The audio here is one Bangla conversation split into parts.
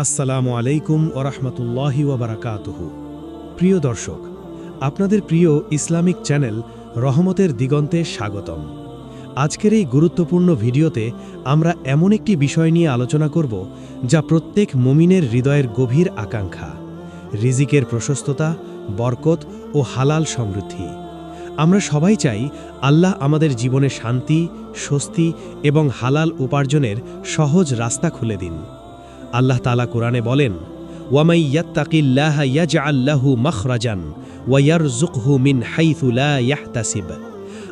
আসসালামু আলাইকুম ওরহমতুল্লাহি ওবরাকাতুহু প্রিয় দর্শক, আপনাদের প্রিয় ইসলামিক চ্যানেল রহমতের দিগন্তে স্বাগতম। আজকের এই গুরুত্বপূর্ণ ভিডিওতে আমরা এমন একটি বিষয় নিয়ে আলোচনা করব যা প্রত্যেক মুমিনের হৃদয়ের গভীর আকাঙ্ক্ষা। রিজিকের প্রশস্ততা, বরকত ও হালাল সমৃদ্ধি। আমরা সবাই চাই আল্লাহ আমাদের জীবনে শান্তি, স্বস্তি এবং হালাল উপার্জনের সহজ রাস্তা খুলে দিন। আল্লাহ তালা কোরআনে বলেন মাখরাজান ওয়ায়ারযুকহু মিন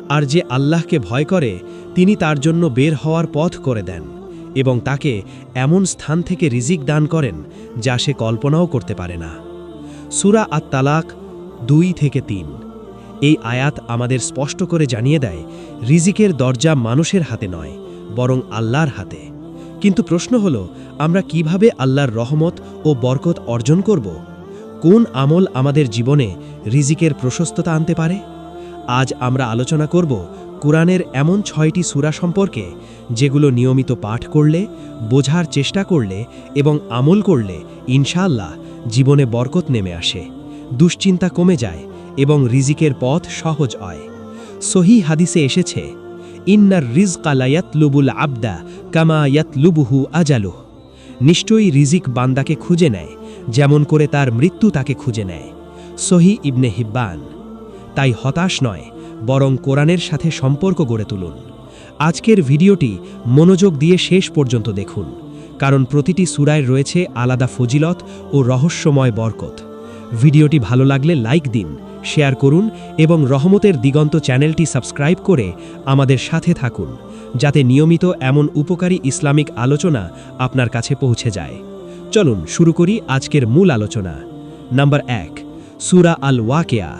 আর যে আল্লাহকে ভয় করে, তিনি তার জন্য বের হওয়ার পথ করে দেন এবং তাকে এমন স্থান থেকে রিজিক দান করেন যা সে কল্পনাও করতে পারে না। সুরা আত তালাক দুই থেকে তিন। এই আয়াত আমাদের স্পষ্ট করে জানিয়ে দেয়, রিজিকের দরজা মানুষের হাতে নয়, বরং আল্লাহর হাতে। কিন্তু প্রশ্ন হল, আমরা কীভাবে আল্লাহর রহমত ও বরকত অর্জন করব? কোন আমল আমাদের জীবনে রিজিকের প্রশস্ততা আনতে পারে? আজ আমরা আলোচনা করব কোরআনের এমন ছয়টি সূরা সম্পর্কে, যেগুলো নিয়মিত পাঠ করলে, বোঝার চেষ্টা করলে এবং আমল করলে ইনশাআল্লাহ জীবনে বরকত নেমে আসে, দুশ্চিন্তা কমে যায় এবং রিজিকের পথ সহজ হয়। সহি হাদিসে এসেছে, ইন্নার রিজকা লায়াতলুবুল আবদা কামা ইয়াতলুবুহু আজালুহ। নিশ্চয়ই রিজিক বান্দাকে খুঁজে নেয়, যেমন করে তার মৃত্যু তাকে খুঁজে নেয়। সহি ইবনে হিব্বান। তাই হতাশ নয়, বরং কোরআনের সাথে সম্পর্ক গড়ে তুলুন। আজকের ভিডিওটি মনোযোগ দিয়ে শেষ পর্যন্ত দেখুন, কারণ প্রতিটি সুরায় রয়েছে আলাদা ফজিলত ও রহস্যময় বরকত। ভিডিওটি ভালো লাগলে লাইক দিন শেয়ার করুন এবং রহমতের দিগন্ত চ্যানেলটি সাবস্ক্রাইব করে আমাদের সাথে থাকুন, যাতে নিয়মিত এমন উপকারী ইসলামিক আলোচনা আপনার কাছে পৌঁছে যায়। চলুন শুরু করি আজকের মূল আলোচনা। নাম্বার এক, সুরা আল ওয়াকেয়া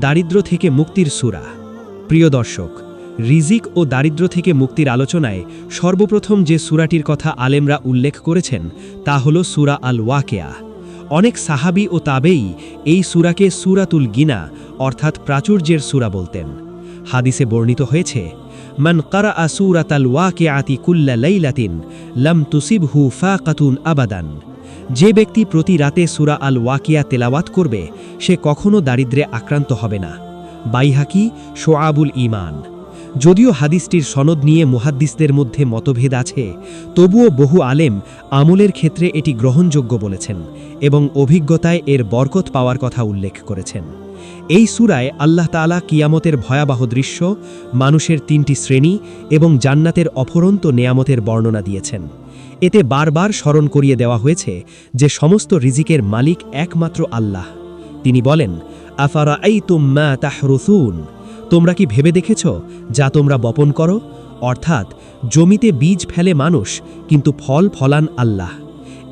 দারিদ্র থেকে মুক্তির সুরা। প্রিয় দর্শক, রিজিক ও দারিদ্র থেকে মুক্তির আলোচনায় সর্বপ্রথম যে সুরাটির কথা আলেমরা উল্লেখ করেছেন তা হল সুরা আল ওয়াকেয়া অনেক সাহাবি ও তাবেই এই সুরাকে সুরাতুল গিনা, অর্থাৎ প্রাচুর্যের সুরা বলতেন। হাদিসে বর্ণিত হয়েছে, মান কারা আসুরাত আল ওয়াকে আতি কুল্লা লাইলাতিন লম তুসিবহু ফাকাতুন আবাদান। যে ব্যক্তি প্রতি রাতে সুরা আল ওয়াকিয়া তেলাওয়াত করবে, সে কখনো দারিদ্রে আক্রান্ত হবে না। বাইহাকি শোয়াবুল ইমান যদিও হাদিসটির সনদ নিয়ে মুহাদ্দিসদের মধ্যে মতভেদ আছে, তবুও বহু আলেম আমলের ক্ষেত্রে এটি গ্রহণযোগ্য বলেছেন এবং অভিজ্ঞতায় এর বরকত পাওয়ার কথা উল্লেখ করেছেন। এই সুরায় আল্লাহ তালা কিয়ামতের ভয়াবহ দৃশ্য, মানুষের তিনটি শ্রেণি এবং জান্নাতের অফরন্ত নেয়ামতের বর্ণনা দিয়েছেন। এতে বারবার স্মরণ করিয়ে দেওয়া হয়েছে যে সমস্ত রিজিকের মালিক একমাত্র আল্লাহ। তিনি বলেন আফারা এই তুম্মা তাহরুসুন? তোমরা কি ভেবে দেখেছ যা তোমরা বপন করো? অর্থাৎ, জমিতে বীজ ফেলে মানুষ, কিন্তু ফল ফলান আল্লাহ।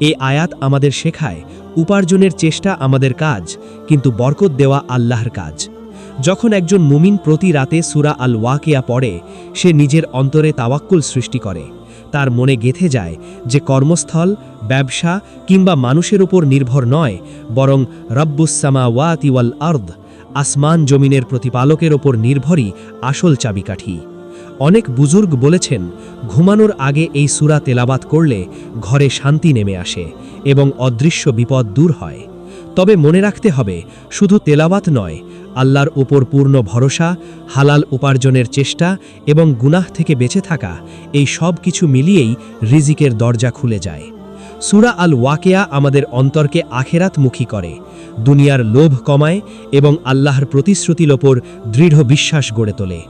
এ আয়াত আমাদের শেখায় উপার্জনের চেষ্টা আমাদের কাজ, কিন্তু বরকত দেওয়া আল্লাহর কাজ। যখন একজন মুমিন প্রতি রাতে সুরা আল ওয়াকিয়া পড়ে, সে নিজের অন্তরে তাওয়াক্কুল সৃষ্টি করে। তার মনে গেথে যায় যে কর্মস্থল, ব্যবসা কিংবা মানুষের উপর নির্ভর নয়, বরং রব্বুসামা ওয়াতিওয়াল আর্দ আসমান জমিনের প্রতিপালকের ওপর নির্ভরই আসল চাবিকাঠি। অনেক বুজুর্গ বলেছেন, ঘুমানোর আগে এই সুরা তেলাবাত করলে ঘরে শান্তি নেমে আসে এবং অদৃশ্য বিপদ দূর হয়। তবে মনে রাখতে হবে, শুধু তেলাবাত নয়, আল্লাহর ওপর পূর্ণ ভরসা, হালাল উপার্জনের চেষ্টা এবং গুনাহ থেকে বেঁচে থাকা, এই সব কিছু মিলিয়েই রিজিকের দরজা খুলে যায়। সুরা আল ওয়াকেয়া আমাদের অন্তরকে আখেরাতমুখী করে, দুনিয়ার লোভ কমায় এবং আল্লাহর প্রতিশ্রুতির ওপর দৃঢ় বিশ্বাস গড়ে তোলে।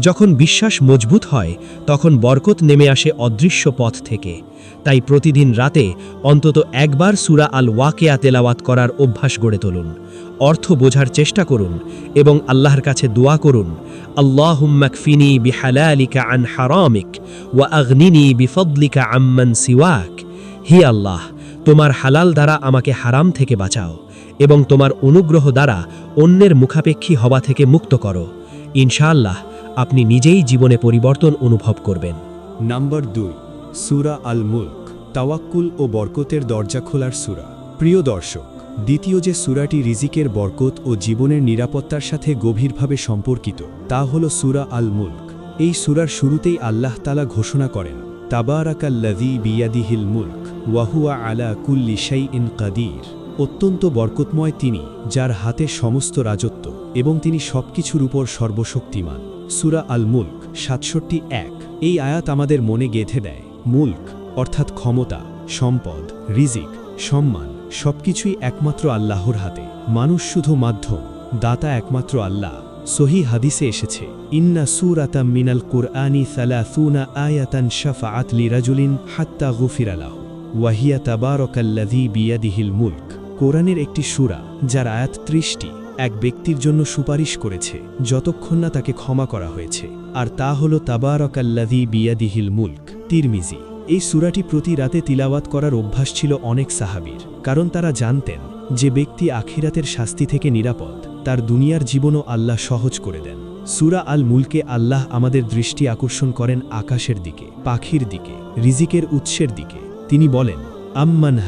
যখন বিশ্বাস মজবুত হয়, তখন বরকত নেমে আসে অদৃশ্য পথ থেকে। তাই প্রতিদিন রাতে অন্তত একবার সুরা আল ওয়াকেয়া তেলাওয়াত করার অভ্যাস গড়ে তুলুন। অর্থ বোঝার চেষ্টা করুন এবং আল্লাহর কাছে দোয়া করুন আল্লাহ আল্লাহুম্মাকফিনি বিহালালিকা আন হারামিক ওয়া আগনিনি বিফদলিকা আম্মান সিওয়াক। হি আল্লাহ, তোমার হালাল দ্বারা আমাকে হারাম থেকে বাঁচাও এবং তোমার অনুগ্রহ দ্বারা অন্যের মুখাপেক্ষী হওয়া থেকে মুক্ত করো। ইনশাআল্লাহ, আপনি নিজেই জীবনে পরিবর্তন অনুভব করবেন। নাম্বার দুই, সুরা আল মুল্ক তাওয়াক্কুল ও বরকতের দরজা খোলার সুরা। প্রিয় দর্শক, দ্বিতীয় যে সুরাটি রিজিকের বরকত ও জীবনের নিরাপত্তার সাথে গভীরভাবে সম্পর্কিত, তা হল সুরা আল মুল্ক এই সুরার শুরুতেই আল্লাহ তালা ঘোষণা করেন তাবারাকাল্লাযী বিয়াদিহিল মুল্ক ওয়াহুয়া আলা কুল্লি শাই ইন কাদির। অত্যন্ত বরকতময় তিনি, যার হাতে সমস্ত রাজত্ব এবং তিনি সবকিছুর উপর সর্বশক্তিমান। সুরা আল মুল্ক সাতষট্টি এক, এই আয়াত আমাদের মনে গেঁথে দেয়। মুল্ক, অর্থাৎ ক্ষমতা, সম্পদ, রিজিক, সম্মান, সবকিছুই একমাত্র আল্লাহর হাতে। মানুষ শুধু মাধ্যম, দাতা একমাত্র আল্লাহ। সহি হাদিসে এসেছে, ইন্না সুরাতা মিনাল কুরআনি সালাসুনা আয়াতান শাফাআত লিরাজুলিন হাত্তা গুফিরালাহ ওয়াহিয়া তাবারকাল্লাযী বিয়াদিহিল মুলক। কোরআনের একটি সূরা, যার আয়াত ত্রিশটি, এক ব্যক্তির জন্য সুপারিশ করেছে, যতক্ষণ না তাকে ক্ষমা করা হয়েছে। আর তা হল তাবারকাল্লাযী বিয়াদিহিল মুলক, তিরমিজি। এই সূরাটি প্রতি রাতে তিলাওয়াত করার অভ্যাস ছিল অনেক সাহাবীর, কারণ তারা জানতেন যে ব্যক্তি আখিরাতের শাস্তি থেকে নিরাপদ। তার দুনিয়ার জীবনও আল্লাহ সহজ করে দেন। সুরা আল মুলকে আল্লাহ আমাদের দৃষ্টি আকর্ষণ করেন আকাশের দিকে, পাখির দিকে, রিজিকের উৎসের দিকে। তিনি বলেন, আম্মান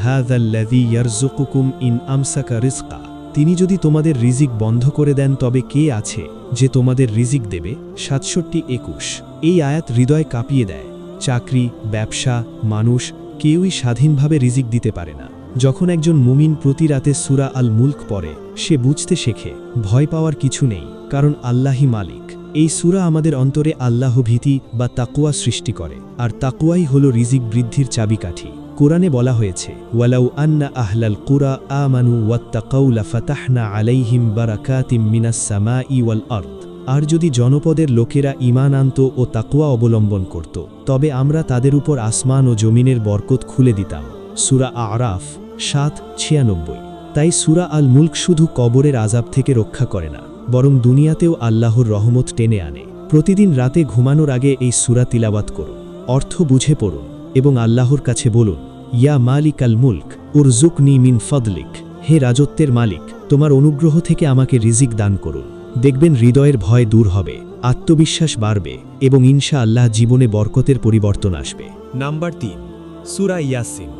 ইয়ারযুকুকুম ইন আমসাকা রিজকা তিনি যদি তোমাদের রিজিক বন্ধ করে দেন, তবে কে আছে যে তোমাদের রিজিক দেবে? সাতষট্টি একুশ। এই আয়াত হৃদয় কাঁপিয়ে দেয়। চাকরি, ব্যবসা, মানুষ কেউই স্বাধীনভাবে রিজিক দিতে পারে না। যখন একজন মুমিন প্রতি রাতে সুরা আল মুল্ক পড়ে, সে বুঝতে শেখে, ভয় পাওয়ার কিছু নেই, কারণ আল্লাহি মালিক। এই সুরা আমাদের অন্তরে আল্লাহ ভীতি বা তাকুয়া সৃষ্টি করে, আর তাকুয়াই হল রিজিক বৃদ্ধির চাবিকাঠি। কোরআনে বলা হয়েছে, ওয়ালাউ আন্না আহলাল কুরা আমানু ওয়াত্তাকাউলা ফাতাহনা আলাইহিম বারাকাতিম মিনাস সামা ওয়াল আর্থ আর যদি জনপদের লোকেরা ইমান আনত ও তাকুয়া অবলম্বন করত, তবে আমরা তাদের উপর আসমান ও জমিনের বরকত খুলে দিতাম। সুরা আরাফ সাত ছিয়ানব্বই। তাই সুরা আল মুল্ক শুধু কবরের আজাব থেকে রক্ষা করে না, বরং দুনিয়াতেও আল্লাহর রহমত টেনে আনে। প্রতিদিন রাতে ঘুমানোর আগে এই সুরা তিলাবাত করুন, অর্থ বুঝে পড়ুন এবং আল্লাহর কাছে বলুন, ইয়া মালিক আল মুল্ক উরজুকনি মিন ফদলিক। হে রাজত্বের মালিক, তোমার অনুগ্রহ থেকে আমাকে রিজিক দান করুন। দেখবেন হৃদয়ের ভয় দূর হবে, আত্মবিশ্বাস বাড়বে এবং ইনশা আল্লাহ জীবনে বরকতের পরিবর্তন আসবে। নাম্বার তিন, সুরা ইয়াসিন।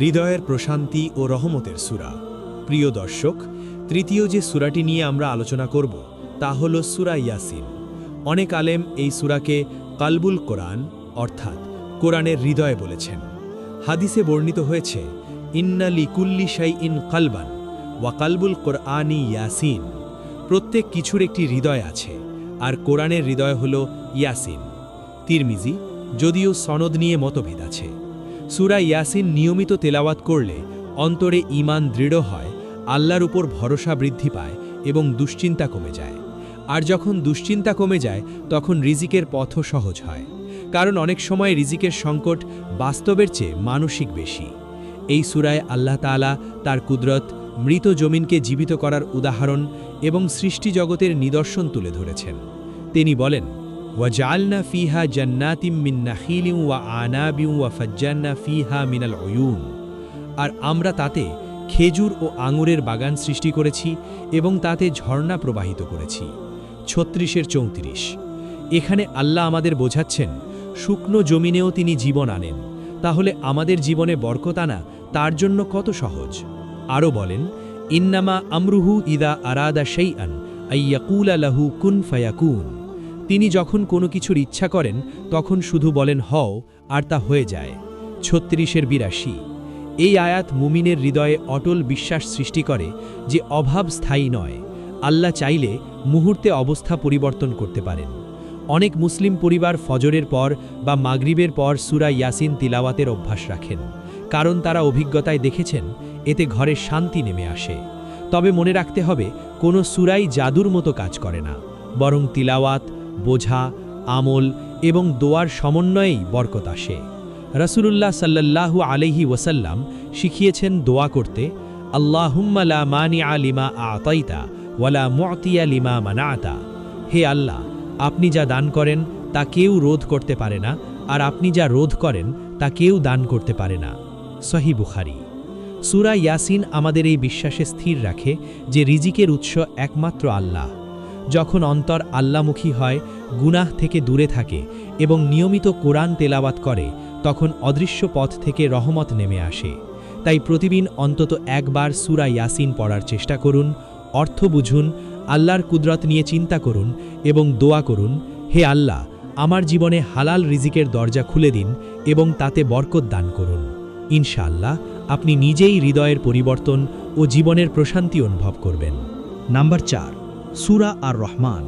হৃদয়ের প্রশান্তি ও রহমতের সুরা। প্রিয় দর্শক, তৃতীয় যে সুরাটি নিয়ে আমরা আলোচনা করব, তা হল সুরা ইয়াসিন। অনেক আলেম এই সুরাকে কালবুল কোরআন, অর্থাৎ কোরআনের হৃদয় বলেছেন। হাদিসে বর্ণিত হয়েছে ইন্নালি লিকুল্লি শাই ইন কালবান ওয়া কালবুল কোরআনি ইয়াসিন। প্রত্যেক কিছুর একটি হৃদয় আছে, আর কোরআনের হৃদয় হল ইয়াসিন। তিরমিজি, যদিও সনদ নিয়ে মতভেদ আছে। সুরা ইয়াসিন নিয়মিত তেলাওয়াত করলে অন্তরে ঈমান দৃঢ় হয়, আল্লাহর উপর ভরসা বৃদ্ধি পায় এবং দুশ্চিন্তা কমে যায়। আর যখন দুশ্চিন্তা কমে যায়, তখন রিজিকের পথও সহজ হয়। কারণ অনেক সময় রিজিকের সংকট বাস্তবের চেয়ে মানসিক বেশি। এই সুরায় আল্লাহ তাআলা তার কুদরত, মৃত জমিনকে জীবিত করার উদাহরণ এবং সৃষ্টি জগতের নিদর্শন তুলে ধরেছেন। তিনি বলেন ওয়াজালনা ফিহা জান্নাতিম মিন নাখিলিম ওয়া আনাবিম ওয়া ফাজ্জান্না ফিহা মিনাল অয়ুন আর আমরা তাতে খেজুর ও আঙুরের বাগান সৃষ্টি করেছি এবং তাতে ঝর্ণা প্রবাহিত করেছি। ছত্রিশের চৌত্রিশ। এখানে আল্লাহ আমাদের বোঝাচ্ছেন, শুকনো জমিনেও তিনি জীবন আনেন। তাহলে আমাদের জীবনে বরকত আনা তার জন্য কত সহজ? আরও বলেন, ইন্নামা আমরুহু ইদা আরাদা সেই আন আইয়াকুল আলাহু কুন ফায়াকুন। তিনি যখন কোনো কিছুর ইচ্ছা করেন, তখন শুধু বলেন, হও, আর তা হয়ে যায়। ছত্রিশের বিরাশি। এই আয়াত মুমিনের হৃদয়ে অটল বিশ্বাস সৃষ্টি করে যে অভাব স্থায়ী নয়। আল্লাহ চাইলে মুহূর্তে অবস্থা পরিবর্তন করতে পারেন। অনেক মুসলিম পরিবার ফজরের পর বা মাগরিবের পর সুরা ইয়াসিন তিলাওয়াতের অভ্যাস রাখেন। কারণ তারা অভিজ্ঞতায় দেখেছেন, এতে ঘরে শান্তি নেমে আসে। তবে মনে রাখতে হবে, কোনো সুরাই জাদুর মতো কাজ করে না। বরং তিলাওয়াত বোঝা, আমল এবং দোয়ার সমন্বয়েই বরকত আসে। রসুলুল্লাহ সাল্লাল্লাহু আলহি ওয়াসাল্লাম শিখিয়েছেন দোয়া করতে, আল্লাহুম্মা লা মানি আলিমা আতাইতা ওয়ালা মুഅতিয়া লিমা মানাতা। হে আল্লাহ, আপনি যা দান করেন তা কেউ রোধ করতে পারে না, আর আপনি যা রোধ করেন তা কেউ দান করতে পারে না। সহি বুখারি। সুরা ইয়াসিন আমাদের এই বিশ্বাসে স্থির রাখে যে রিজিকের উৎস একমাত্র আল্লাহ। যখন অন্তর আল্লামুখী হয়, গুনাহ থেকে দূরে থাকে এবং নিয়মিত কোরআন তেলাওয়াত করে, তখন অদৃশ্য পথ থেকে রহমত নেমে আসে। তাই প্রতিদিন অন্তত একবার সুরা ইয়াসিন পড়ার চেষ্টা করুন, অর্থ বুঝুন, আল্লাহর কুদরত নিয়ে চিন্তা করুন এবং দোয়া করুন, হে আল্লাহ, আমার জীবনে হালাল রিজিকের দরজা খুলে দিন এবং তাতে বরকত দান করুন। ইনশাআল্লাহ, আপনি নিজেই হৃদয়ের পরিবর্তন ও জীবনের প্রশান্তি অনুভব করবেন। নাম্বার চার। সুরা আর রহমান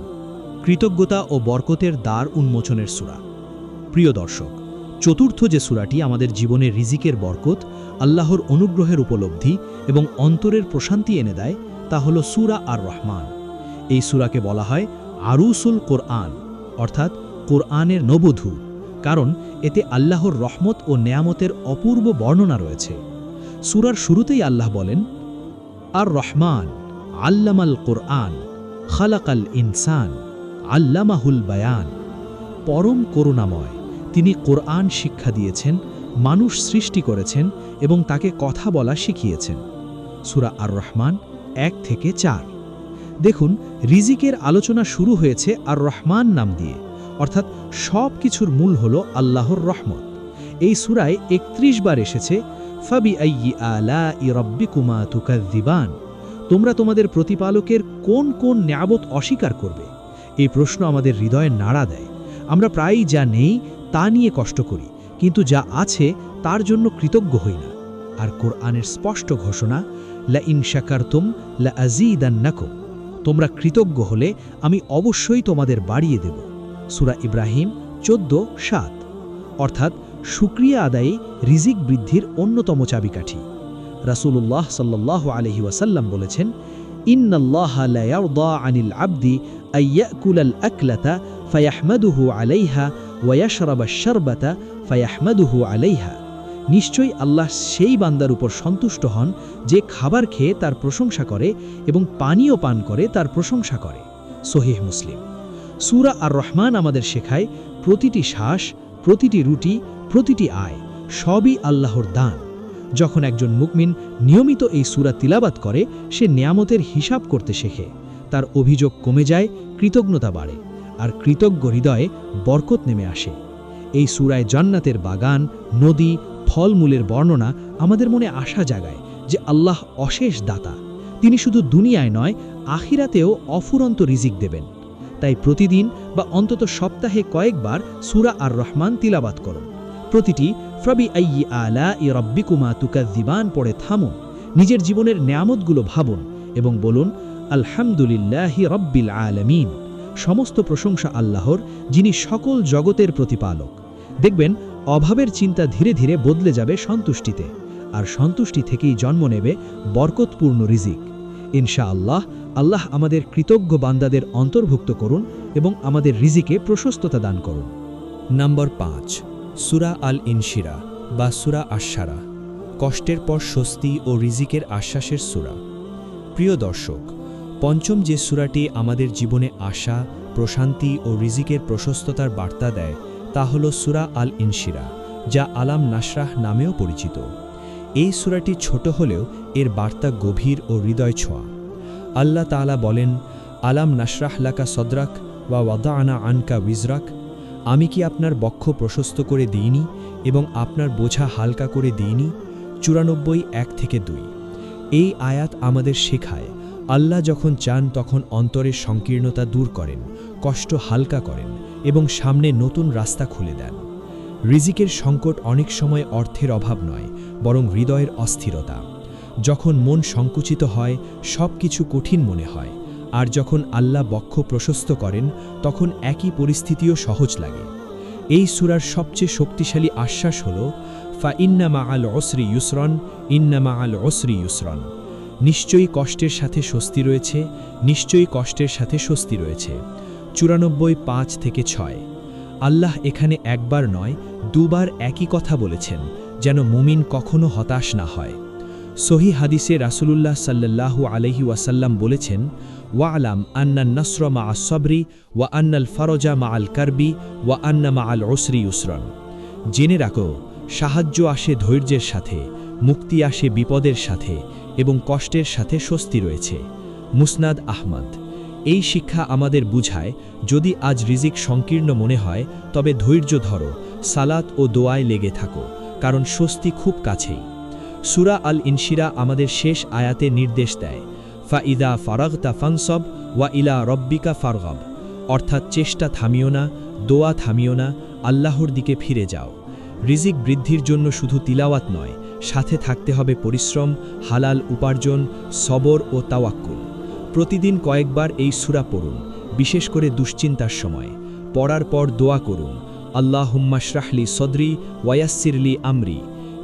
কৃতজ্ঞতা ও বরকতের দ্বার উন্মোচনের সুরা। প্রিয় দর্শক, চতুর্থ যে সুরাটি আমাদের জীবনের রিজিকের বরকত, আল্লাহর অনুগ্রহের উপলব্ধি এবং অন্তরের প্রশান্তি এনে দেয়, তা হল সুরা আর রহমান এই সুরাকে বলা হয় আরুসুল কোরআন, অর্থাৎ কোরআনের নবধূ, কারণ এতে আল্লাহর রহমত ও নেয়ামতের অপূর্ব বর্ণনা রয়েছে। সুরার শুরুতেই আল্লাহ বলেন আর রহমান আল্লামাল কোরআন। খালাকাল ইনসান, আল্লামাহুল বায়ান। পরম করুণাময়, তিনি কোরআন শিক্ষা দিয়েছেন, মানুষ সৃষ্টি করেছেন এবং তাকে কথা বলা শিখিয়েছেন। সুরা আর রহমান এক থেকে চার। দেখুন, রিজিকের আলোচনা শুরু হয়েছে আর রহমান নাম দিয়ে, অর্থাৎ সব কিছুর মূল হল আল্লাহর রহমত। এই সুরায় একত্রিশ বার এসেছে ফাবি আলা ই রব্বিকুমা তুকাদ্দিবান তোমরা তোমাদের প্রতিপালকের কোন কোন ন্যাবত অস্বীকার করবে? এই প্রশ্ন আমাদের হৃদয়ে নাড়া দেয়। আমরা প্রায়ই যা নেই, তা নিয়ে কষ্ট করি, কিন্তু যা আছে, তার জন্য কৃতজ্ঞ হই না। আর কোরআনের স্পষ্ট ঘোষণা লা ইন শাকারতুম লা আজিদান্নাকুম তোমরা কৃতজ্ঞ হলে আমি অবশ্যই তোমাদের বাড়িয়ে দেব। সুরা ইব্রাহিম, চোদ্দ, সাত। অর্থাৎ সুক্রিয়া আদায়ে রিজিক বৃদ্ধির অন্যতম চাবিকাঠি। রাসূলুল্লাহ সাল্লাহ আলহি ওয়াসাল্লাম বলেছেন নিশ্চয়ই আল্লাহ সেই বান্দার উপর সন্তুষ্ট হন যে খাবার খেয়ে তার প্রশংসা করে এবং পানীয় পান করে তার প্রশংসা করে। সহিহ মুসলিম। সুরা আর রহমান আমাদের শেখায়, প্রতিটি শ্বাস, প্রতিটি রুটি, প্রতিটি আয় সবই আল্লাহর দান। যখন একজন মুকমিন নিয়মিত এই সুরা তিলাবাত করে, সে নিয়ামতের হিসাব করতে শেখে। তার অভিযোগ কমে যায়, কৃতজ্ঞতা বাড়ে আর কৃতজ্ঞ হৃদয়ে বরকত নেমে আসে। এই সুরায় জান্নাতের বাগান, নদী, ফলমূলের বর্ণনা আমাদের মনে আশা জাগায় যে আল্লাহ অশেষ দাতা। তিনি শুধু দুনিয়ায় নয়, আখিরাতেও অফুরন্ত রিজিক দেবেন। তাই প্রতিদিন বা অন্তত সপ্তাহে কয়েকবার সুরা আর রহমান তিলাবাত করুন। প্রতিটি ফ্রবি আইয়ি আলা ই রব্বিকুমা তুকাদ্দিবান পড়ে থামুন নিজের জীবনের নেয়ামতগুলো ভাবুন এবং বলুন, আলহামদুলিল্লাহি রব্বিল আলমিন। সমস্ত প্রশংসা আল্লাহর, যিনি সকল জগতের প্রতিপালক। দেখবেন, অভাবের চিন্তা ধীরে ধীরে বদলে যাবে সন্তুষ্টিতে, আর সন্তুষ্টি থেকেই জন্ম নেবে বরকতপূর্ণ রিজিক। ইনশা আল্লাহ আল্লাহ আমাদের কৃতজ্ঞ বান্দাদের অন্তর্ভুক্ত করুন এবং আমাদের রিজিকে প্রশস্ততা দান করুন। নম্বর পাঁচ। সুরা আল ইনশিরা বা সুরা আশারা কষ্টের পর স্বস্তি ও রিজিকের আশ্বাসের সুরা। প্রিয় দর্শক, পঞ্চম যে সুরাটি আমাদের জীবনে আশা, প্রশান্তি ও রিজিকের প্রশস্ততার বার্তা দেয়, তা হল সুরা আল ইনশিরা যা আলাম নাসরাহ নামেও পরিচিত। এই সুরাটি ছোট হলেও এর বার্তা গভীর ও হৃদয় ছোঁয়া। আল্লাহ তাআলা বলেন, আলাম নাসরাহ লাকা সদরাক ওয়া ওয়াদা আনা আনকা উইজরাক। আমি কি আপনার বক্ষ প্রশস্ত করে দিইনি এবং আপনার বোঝা হালকা করে দিইনি? চুরানব্বই, এক থেকে দুই। এই আয়াত আমাদের শেখায়, আল্লাহ যখন চান তখন অন্তরের সংকীর্ণতা দূর করেন, কষ্ট হালকা করেন এবং সামনে নতুন রাস্তা খুলে দেন। রিজিকের সংকট অনেক সময় অর্থের অভাব নয়, বরং হৃদয়ের অস্থিরতা। যখন মন সংকুচিত হয় সব কিছু কঠিন মনে হয়। আর যখন আল্লাহ বক্ষ প্রশস্ত করেন, তখন একই পরিস্থিতিও সহজ লাগে। এই সুরার সবচেয়ে শক্তিশালী আশ্বাস হল ফা ইন্নামা আল অসরি ইউসরন ইন্নামা আল অসরি ইউসরন। নিশ্চয়ই কষ্টের সাথে স্বস্তি রয়েছে, নিশ্চয়ই কষ্টের সাথে স্বস্তি রয়েছে। চুরানব্বই পাঁচ থেকে ছয়। আল্লাহ এখানে একবার নয়, দুবার একই কথা বলেছেন, যেন মুমিন কখনো হতাশ না হয়। সহি হাদিসে রাসুলুল্লাহ সাল্লাল্লাহু আলহি ওয়াসাল্লাম বলেছেন ওয়ালাম আন্না নসর মা আসবরি ওয়া আন্নাল ফরজা মা আল কারবি ওয়া আন্না আল ওসরি ইউসরন জেনে রাখো, সাহায্য আসে ধৈর্যের সাথে, মুক্তি আসে বিপদের সাথে এবং কষ্টের সাথে স্বস্তি রয়েছে। মুসনাদ আহমদ, এই শিক্ষা আমাদের বুঝায়, যদি আজ রিজিক সংকীর্ণ মনে হয়, তবে ধৈর্য ধরো, সালাত ও দোয়ায় লেগে থাকো, কারণ স্বস্তি খুব কাছেই। সুরা আল ইনশিরা আমাদের শেষ আয়াতে নির্দেশ দেয় ফা ইদা ফারাগতা ফাংসব ওয়া ইলা রব্বিকা ফারগব। অর্থাৎ চেষ্টা থামিও না, দোয়া থামিও না, আল্লাহর দিকে ফিরে যাও। রিজিক বৃদ্ধির জন্য শুধু তিলাওয়াত নয়, সাথে থাকতে হবে পরিশ্রম, হালাল উপার্জন, সবর ও তাওয়াক্কুল। প্রতিদিন কয়েকবার এই সুরা পড়ুন, বিশেষ করে দুশ্চিন্তার সময়। পড়ার পর দোয়া করুন আল্লাহ হুম্মাশরাহলি সদরি ওয়াসিরলি আমরি।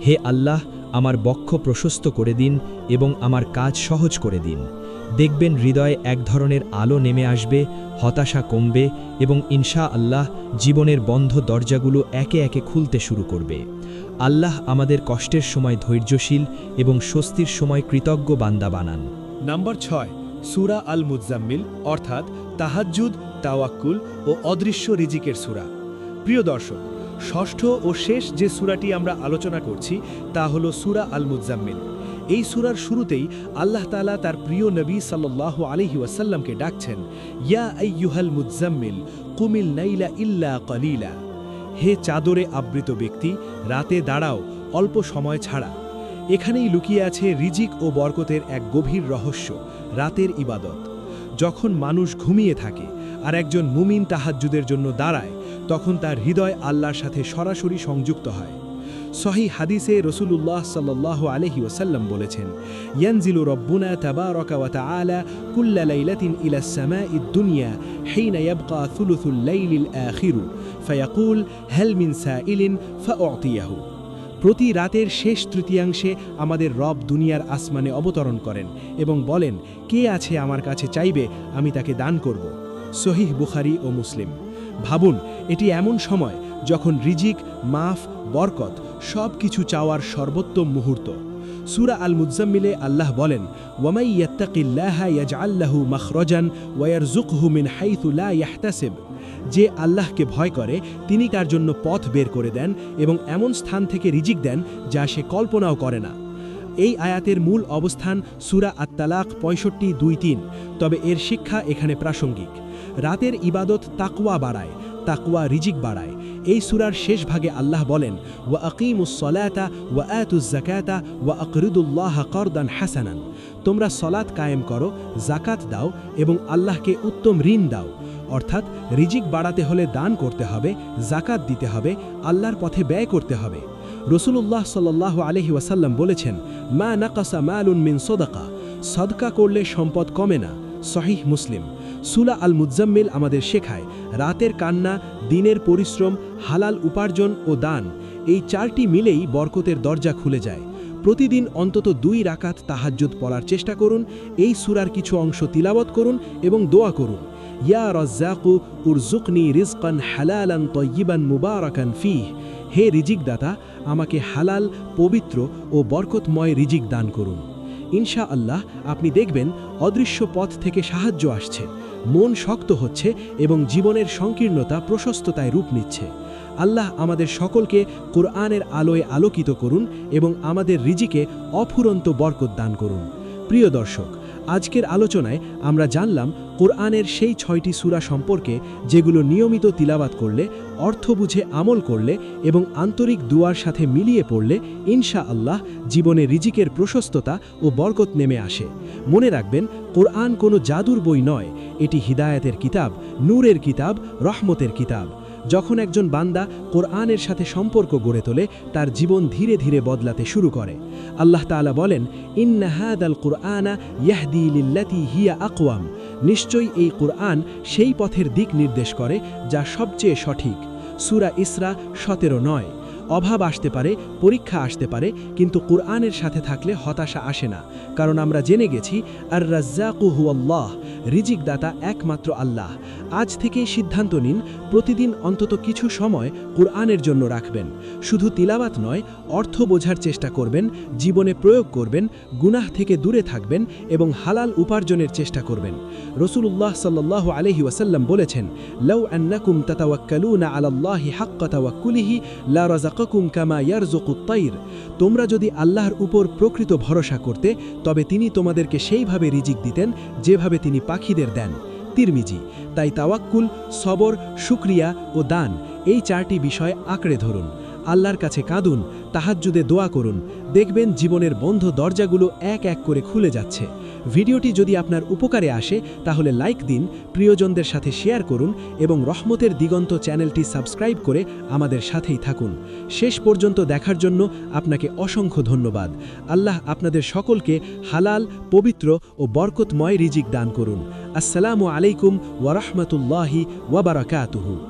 হে আল্লাহ আমার বক্ষ প্রশস্ত করে দিন এবং আমার কাজ সহজ করে দিন। দেখবেন হৃদয়ে এক ধরনের আলো নেমে আসবে, হতাশা কমবে এবং ইনশা আল্লাহ জীবনের বন্ধ দরজাগুলো একে একে খুলতে শুরু করবে। আল্লাহ আমাদের কষ্টের সময় ধৈর্যশীল এবং স্বস্তির সময় কৃতজ্ঞ বান্দা বানান। নাম্বার ছয়, সুরা আল মুজাম্মিল অর্থাৎ তাহাজ্জুদ, তাওয়াক্কুল ও অদৃশ্য রিজিকের সুরা। প্রিয় দর্শক ষষ্ঠ ও শেষ যে সুরাটি আমরা আলোচনা করছি, তা হল সুরা আল মুজাম্মিল এই সুরার শুরুতেই আল্লাহ তালা তার প্রিয় নবী সাল্লাহ আলহি ওয়াসাল্লামকে ডাকছেন, ইয়া আইয়ুহাল মুজাম্মিল কুমিল নাইলা ইল্লা কলিলা। হে চাদরে আবৃত ব্যক্তি, রাতে দাঁড়াও, অল্প সময় ছাড়া। এখানেই লুকিয়ে আছে রিজিক ও বরকতের এক গভীর রহস্য, রাতের ইবাদত। যখন মানুষ ঘুমিয়ে থাকে আর একজন মুমিন তাহাজ্জুদের জন্য দাঁড়ায় তখন তার হৃদয় আল্লাহর সাথে সরাসরি সংযুক্ত হয়। সহি হাদিসে রসুলুল্লাহ সাল্লাহ আলহি ওসাল্লাম বলেছেন, ইয়ানজিলু রব্বুনা তাবা ওয়া আলা কুল্লা লাইলাতিন ইলা ইদ দুনিয়া হিনা ইয়াবকা থুলুথুল লাইলিল আখির, ফায়াকুল, হাল মিন সাইলিন প্রতি রাতের শেষ তৃতীয়াংশে আমাদের রব দুনিয়ার আসমানে অবতরণ করেন এবং বলেন, কে আছে আমার কাছে চাইবে, আমি তাকে দান করব। সহিহ বুখারি ও মুসলিম। ভাবুন, এটি এমন সময় যখন রিজিক, মাফ, বরকত সব কিছু চাওয়ার সর্বোত্তম মুহূর্ত। সুরা আল মুজাম্মিলে আল্লাহ বলেন ওয়ামাই লা যে আল্লাহকে ভয় করে, তিনি তার জন্য পথ বের করে দেন এবং এমন স্থান থেকে রিজিক দেন যা সে কল্পনাও করে না। এই আয়াতের মূল অবস্থান সুরা আত্তালাক পঁয়ষট্টি দুই তিন, তবে এর শিক্ষা এখানে প্রাসঙ্গিক। রাতের ইবাদত তাকওয়া বাড়ায়, তাকওয়া রিজিক বাড়ায়। এই সুরার শেষ ভাগে আল্লাহ বলেন, ওয়া আকিমুসলাতা ওয়া আতুজ জাকাতা ওয়া আকরিদুল্লাহ করদান হাসানান। তোমরা সলাত কায়েম করো জাকাত দাও এবং আল্লাহকে উত্তম ঋণ দাও। অর্থাৎ রিজিক বাড়াতে হলে দান করতে হবে জাকাত দিতে হবে, আল্লাহর পথে ব্যয় করতে হবে। রসুলুল্লাহ সাল্লাহ আলহি ওয়াসাল্লাম বলেছেন, মা নাকাসা মালুন মিন সদাকা। সদকা করলে সম্পদ কমে না, সহিহ মুসলিম। সুলা আল মুজাম্মিল আমাদের শেখায়, রাতের কান্না, দিনের পরিশ্রম, হালাল উপার্জন ও দান। এই চারটি মিলেই বরকতের দরজা খুলে যায়। প্রতিদিন অন্তত দুই রাকাত তাহাজ্জুদ পড়ার চেষ্টা করুন, এই সুরার কিছু অংশ তিলাবত করুন এবং দোয়া করুন। ইয়া রজ্জাকু উরজুকনি রিজকান হালালান তয়িবান মুবারাকান ফিহ। হে রিজিক দাতা আমাকে হালাল, পবিত্র ও বরকতময় রিজিক দান করুন। ইনশা আল্লাহ আপনি দেখবেন অদৃশ্য পথ থেকে সাহায্য আসছে। মন শক্ত হচ্ছে এবং জীবনের সংকীর্ণতা প্রশস্ততায় রূপ নিচ্ছে। আল্লাহ আমাদের সকলকে কোরআনের আলোয় আলোকিত করুন এবং আমাদের রিজিকে অফুরন্ত বরকত দান করুন। প্রিয় দর্শক, আজকের আলোচনায় আমরা জানলাম কোরআনের সেই ছয়টি সূরা সম্পর্কে যেগুলো নিয়মিত তিলাবাত করলে, অর্থ বুঝে আমল করলে এবং আন্তরিক দুয়ার সাথে মিলিয়ে পড়লে ইনশা আল্লাহ জীবনে রিজিকের প্রশস্ততা ও বরকত নেমে আসে। মনে রাখবেন, কোরআন কোনো জাদুর বই নয়, এটি হিদায়তের কিতাব, নূরের কিতাব, রহমতের কিতাব। যখন একজন বান্দা কোরআনের সাথে সম্পর্ক গড়ে তোলে, তার জীবন ধীরে ধীরে বদলাতে শুরু করে। আল্লাহ তালা বলেন ইন্নাহাদ আল কুরআনা ইয়াহদি লিল্লাতি হিয়া আকওয়াম। নিশ্চয়ই এই কোরআন সেই পথের দিক নির্দেশ করে, যা সবচেয়ে সঠিক। সুরা ইসরা সতেরো নয়। অভাব আসতে পারে, পরীক্ষা আসতে পারে, কিন্তু কুরআনের সাথে থাকলে হতাশা আসে না। কারণ আমরা জেনে গেছি আর রাজ্জাকু হুয়াল্লাহ রিজিক দাতা একমাত্র আল্লাহ। আজ থেকেই সিদ্ধান্ত নিন, প্রতিদিন অন্তত কিছু সময় কুরআনের জন্য রাখবেন। শুধু তিলাবাত নয়, অর্থ বোঝার চেষ্টা করবেন, জীবনে প্রয়োগ করবেন, গুনাহ থেকে দূরে থাকবেন এবং হালাল উপার্জনের চেষ্টা করবেন। রসুল্লাহ সাল্লাহ আলহি ওয়াসাল্লাম বলেছেন লৌ আন্নাকুম তাতাওয়াক্কালুনা আলাল্লাহি হাক্কা তাওয়াক্কুলিহি লা রাযাকাকুম কামা ইয়ারযুকুত তাইর তোমরা যদি আল্লাহর উপর প্রকৃত ভরসা করতে, তবে তিনি তোমাদেরকে সেইভাবে রিজিক দিতেন যেভাবে তিনি পাখিদের দেন। তিরমিজি, তাই তাওয়াক্কুল, সবর, শুক্রিয়া ও দান, এই চারটি বিষয় আঁকড়ে ধরুন। আল্লাহর কাছে কাঁদুন, তাহাজ্জুদে দোয়া করুন। দেখবেন জীবনের বন্ধ দরজাগুলো এক এক করে খুলে যাচ্ছে। ভিডিওটি যদি আপনার উপকারে আসে, তাহলে লাইক দিন, প্রিয়জনদের সাথে শেয়ার করুন এবং রহমতের দিগন্ত চ্যানেলটি সাবস্ক্রাইব করে আমাদের সাথেই থাকুন। শেষ পর্যন্ত দেখার জন্য আপনাকে অসংখ্য ধন্যবাদ। আল্লাহ আপনাদের সকলকে হালাল, পবিত্র ও বরকতময় রিজিক দান করুন। আসসালামু আলাইকুম ওয়ারহমতুল্লাহি ওয়াবারাকাতুহু